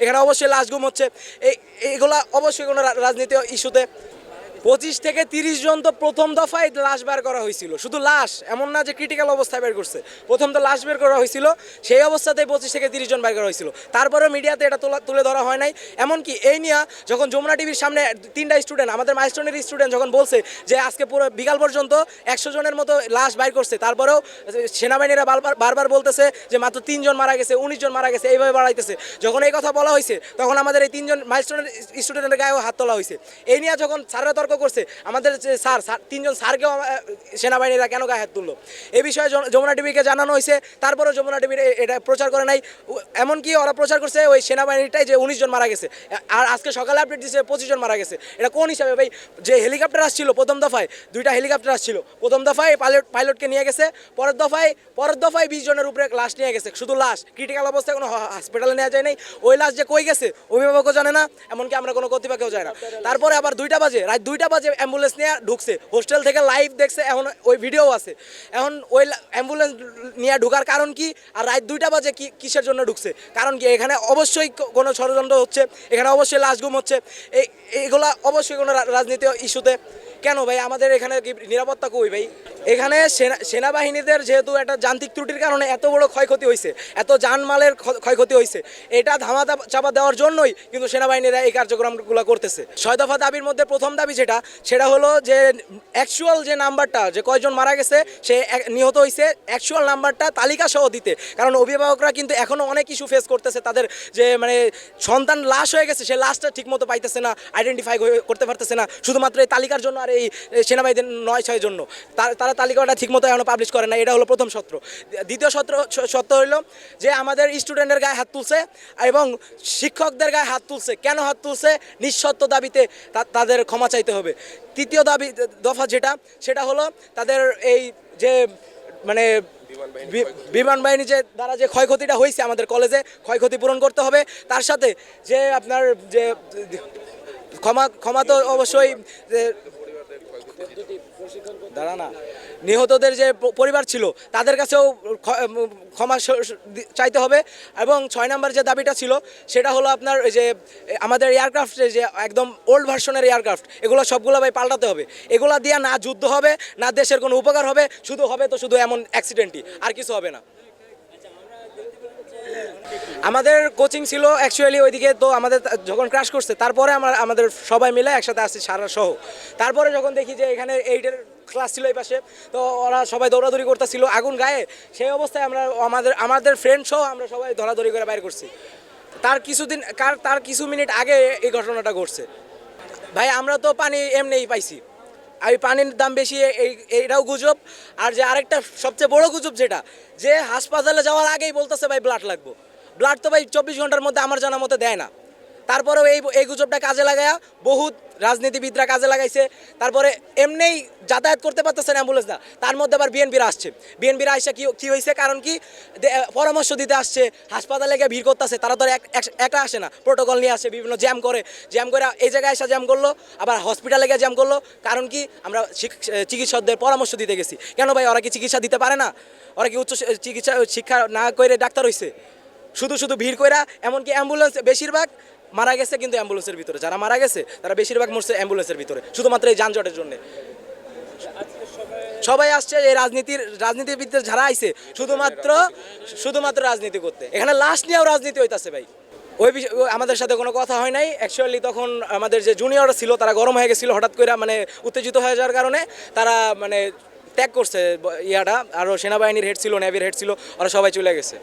এখানে অবশ্যই লাশ গুম হচ্ছে। এই এগুলা অবশ্যই কোনো রাজনীতি ইস্যুতে পঁচিশ থেকে তিরিশ জন তো প্রথম দফায় লাশ বের করা হয়েছিল। শুধু লাশ, এমন না যে ক্রিটিক্যাল অবস্থায় বের করছে। প্রথম তো লাশ বের করা হয়েছিল, সেই অবস্থাতেই পঁচিশ থেকে তিরিশ জন বের করা হয়েছিল। তারপরেও মিডিয়াতে এটা তোলা তুলে ধরা হয় নাই। এমনকি এই নিয়ে যখন যমুনা টিভির সামনে তিনটা স্টুডেন্ট আমাদের মাইস্টনের স্টুডেন্ট যখন বলছে যে আজকে পুরো বিকাল পর্যন্ত একশো জনের মতো লাশ বাইর করছে, তারপরেও সেনাবাহিনীরা বারবার বারবার বলতেছে যে মাত্র তিনজন মারা গেছে, উনিশ জন মারা গেছে, এইভাবে বাড়াইতেছে। যখন এই কথা বলা হয়েছে, তখন আমাদের এই তিনজন মাইস্টনের স্টুডেন্টের গায়েও হাত তোলা হয়েছে। এই নিয়ে যখন স্যাররা তর্ক করছে। আমাদের স্যার তিনজন স্যারকেও সেনাবাহিনীরা কেন গায়ে হাত তুললো? এই বিষয়ে যমুনা টিভিকে জানানো হয়েছে, তারপরেও যমুনা টিভির এটা প্রচার করে নাই। এমনকি ওরা প্রচার করছে ওই সেনাবাহিনীটাই যে উনিশ জন মারা গেছে। আর আজকে সকালে আপডেট দিচ্ছে পঁচিশ জন মারা গেছে। এটা কোন হিসাবে? ভাই, যে হেলিকপ্টার আসছিল প্রথম দফায়, দুইটা হেলিকপ্টার আসছিল। প্রথম দফায় পাইলট, পাইলটকে নিয়ে গেছে, পরের দফায় পরের দফায় বিশ জনের উপরে লাশ নিয়ে গেছে। শুধু লাশ ক্রিটিক্যাল অবস্থায় কোনো হসপিটালে নেওয়া যায় নাই। ওই লাশ যে কই গেছে, অভিভাবকও জানে না, এমনকি আমরা কোনো কর্তৃপক্ষও যায় না। তারপরে আবার দুইটা বাজে, রাত দুইটা বাজে অ্যাম্বুলেন্স নিয়ে ঢুকছে। হোস্টেল থেকে লাইভ দেখছে, এখন ওই ভিডিও আছে। এখন ওই অ্যাম্বুলেন্স নিয়ে ঢুকার কারণ কি? আর রাত দুইটা বাজে কি, কিসের জন্য ঢুকছে? কারণ কি, এখানে অবশ্যই কোনো ষড়যন্ত্র হচ্ছে, এখানে অবশ্যই লাশ গুম হচ্ছে। এই এগুলা অবশ্যই কোনো রাজনীতি ইস্যুতে। কেন ভাই? আমাদের এখানে কি নিরাপত্তা কই ভাই? এখানে সেনা সেনাবাহিনীদের যেহেতু একটা যান্ত্রিক ত্রুটির কারণে এত বড় ক্ষয়ক্ষতি হয়েছে এত জানমালের ক্ষ- ক্ষয়ক্ষতি হয়েছে এটা ধামা চাপা- দেওয়ার জন্যই কিন্তু সেনাবাহিনীরা এই কার্যক্রমগুলো করতেছে। ছয় দফা দাবির মধ্যে প্রথম দাবি যেটা, সেটা হলো যে অ্যাকচুয়াল যে নাম্বারটা, যে কয়জন মারা গেছে, সে নিহত হয়েছে অ্যাকচুয়াল নাম্বারটা তালিকা সহ দিতে। কারণ অভিভাবকরা কিন্তু এখনও অনেক ইস্যু ফেস করতেছে, তাদের যে মানে সন্তান লাশ হয়ে গেছে, সে লাশটা ঠিকমতো পাইতেছে না আইডেন্টিফাই করতে পারতেছে না, শুধুমাত্র এই তালিকার জন্য আর এই সেনাবাহিনীদের নয় ছয়ের জন্য তার- তারা তালিকাটা ঠিকমতো এখনও পাবলিশ করে না এটা হলো প্রথম সত্র। দ্বিতীয় সত্র সত্য হলো যে আমাদের স্টুডেন্টের গায়ে হাত তুলছে এবং শিক্ষকদের গায়ে হাত তুলছে। কেন হাত তুলছে? নিঃসত্ব দাবিতে তাদের ক্ষমা চাইতে হবে। তৃতীয় দাবি দফা যেটা, সেটা হলো তাদের এই যে মানে বিমান বাহিনী যে, দ্বারা যে ক্ষয়ক্ষতিটা হয়েছে আমাদের কলেজে ক্ষয়ক্ষতি পূরণ করতে হবে। তার সাথে যে আপনার যে, ক্ষমা ক্ষমা তো অবশ্যই দাঁড়া না। নিহতদের যে পরিবার ছিল, তাদের কাছেও ক্ষমা চাইতে হবে এবং ছয় নম্বর যে দাবিটা ছিল, সেটা হলো আপনার যে আমাদের এয়ারক্রাফট যে একদম ওল্ড ভার্সনের এয়ারক্রাফট এগুলো সবগুলো ভাই পাল্টাতে হবে। এগুলো দিয়ে না যুদ্ধ হবে, না দেশের কোনো উপকার হবে, শুধু হবে তো শুধু এমন অ্যাক্সিডেন্টই আর কিছু হবে না। আমাদের কোচিং ছিল অ্যাকচুয়ালি ওইদিকে, তো আমাদের যখন ক্রাশ করছে, তারপরে আমরা আমাদের সবাই মিলে একসাথে আসছি, সারা সহ। তারপরে যখন দেখি যে এখানে এইটের ক্লাস ছিল এই পাশে, তো ওরা সবাই দৌড়াদৌড়ি করতেছিল। আগুন গায়ে, সেই অবস্থায় আমরা আমাদের আমাদের ফ্রেন্ড সহ আমরা সবাই ধরাধরি করে বাইর করছি। তার কিছুদিন কার তার কিছু মিনিট আগে এই ঘটনাটা ঘটছে। ভাই, আমরা তো পানি এমনিই পাইছি। আর পানির দাম বেশি, এই এইটাও গুজব। আর যে আরেকটা সবচেয়ে বড় গুজব যেটা, যে হাসপাতালে যাওয়ার আগেই বলতেছে, ভাই ব্লাড লাগবো। ব্লাড তো ভাই চব্বিশ ঘণ্টার মধ্যে আমার জানার মতো দেয় না। তারপরেও এই এই গুজবটা কাজে লাগায়া বহুত রাজনীতিবিদরা কাজে লাগাইছে। তারপরে এমনিই যাতায়াত করতে পারতেছে না অ্যাম্বুলেন্স না। তার মধ্যে আবার বিএনপিরা আসছে। বিএনপিরা আসছে কি কী হয়েছে কারণ কি পরামর্শ দিতে আসছে, হাসপাতালে গিয়ে ভিড় করতেছে। তারা তো এক- আসে না। প্রোটোকল নিয়ে আসে, বিভিন্ন জ্যাম করে। জ্যাম করে এই জায়গায় এসে জ্যাম করল, আবার হসপিটালে গিয়ে জ্যাম করল। কারণ কি, আমরা চিকিৎসকদের পরামর্শ দিতে গেছি। কেন ভাই, ওরা কি চিকিৎসা দিতে পারে না? ওরা কি উচ্চ চিকিৎসা শিক্ষা না করে ডাক্তার হইছে? শুধু শুধু ভিড় কইরা, এমনকি অ্যাম্বুলেন্স, বেশিরভাগ মারা গেছে কিন্তু অ্যাম্বুলেন্সের ভিতরে। যারা মারা গেছে, তারা বেশিরভাগ মরছে অ্যাম্বুলেন্সের ভিতরে, শুধুমাত্র এই যানজটের জন্য। সবাই আসছে এই রাজনীতির রাজনীতিবিদদের যারা আইছে, শুধুমাত্র শুধুমাত্র রাজনীতি করতে। এখানে লাশ নিয়েও রাজনীতি হইতাছে ভাই। ওই আমাদের সাথে কোনো কথা হয় নাই। অ্যাকচুয়ালি তখন আমাদের যে জুনিয়র ছিল, তারা গরম হয়ে গেছিল হঠাৎ করে মানে উত্তেজিত হয়ে যাওয়ার কারণে তারা মানে ত্যাগ করছে ইয়াটা। আরও সেনাবাহিনীর হেড ছিল নেভির হেড ছিল, ওরা সবাই চলে গেছে।